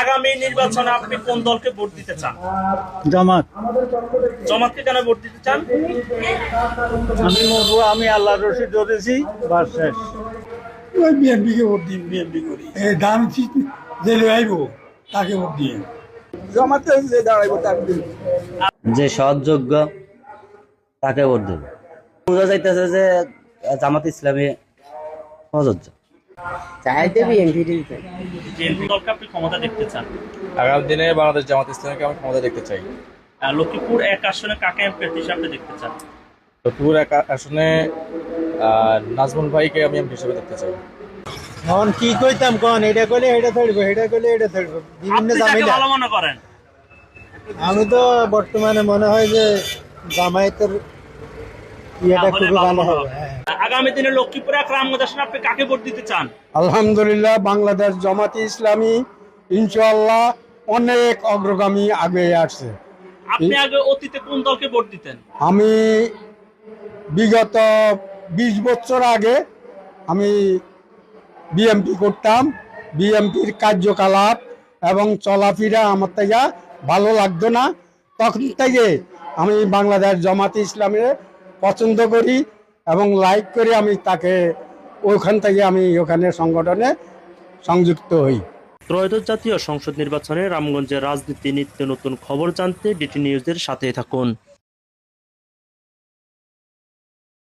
আগামী নির্বাচনে আপনি কোন দলকে ভোট দিতে চান? জামাত। জমাতকে কেন ভোট দিতে চান? আমি মরবো আমি আল্লাহ রশিদ ধরেছি বাস শেষ। ওই বিএনপিকে ভোট দিন বিএনপি করি। এই দাম আইব তাকে ভোট দিয়ে। জমাতে যে দাঁড়াইবো তাকে দিন যে সৎযোগ্য তাকে ভোট দেব। বোঝা যাইতেছে যে জামাত ইসলামী প্রযোজ্য চাইতে বিএনপি দিতে বিএনপি দলকে আপনি ক্ষমতা দেখতে চান? আগামী দিনে বাংলাদেশ জামাত ইসলামীকে আমি ক্ষমতা দেখতে চাই। লক্ষ্মীপুর এক আসনে কাকে এমপি হিসাবে দেখতে চান? তো এক আসনে নাজমুল ভাইকে আমি এমপি হিসেবে দেখতে চাই। এখন কি কইতাম কোন? এটা কইলে এটা ধরবো এটা কইলে এটা ধরবো। বিভিন্ন আপনি জামিলা। ভালো মনে করেন? আমি তো বর্তমানে মনে হয় যে জামায়াতের ইয়েটা খুবই ভালো হবে হবে। আগামী দিনে লক্ষ্মীপুর রামগঞ্জ আসনে আপনি কাকে ভোট দিতে চান? আলহামদুলিল্লাহ বাংলাদেশ জামাতি ইসলামী ইনশাআল্লাহ অনেক অগ্রগামী আগে আসছে। আপনি আগে অতীতে কোন দলকে ভোট দিতেন? আমি বিগত বিশ বছর আগে আমি বিএমপি করতাম বিএমপির কার্যকলাপ এবং চলাফেরা আমার থেকে ভালো লাগতো না। তখন থেকে আমি বাংলাদেশ জামাতি ইসলামের পছন্দ করি এবং লাইক করে আমি তাকে ওখান থেকে আমি ওখানে সংগঠনে সংযুক্ত হই। ত্রয়োদশ জাতীয় সংসদ নির্বাচনে রামগঞ্জের রাজনীতি নিত্য নতুন খবর জানতে ডিটি নিউজের সাথে থাকুন।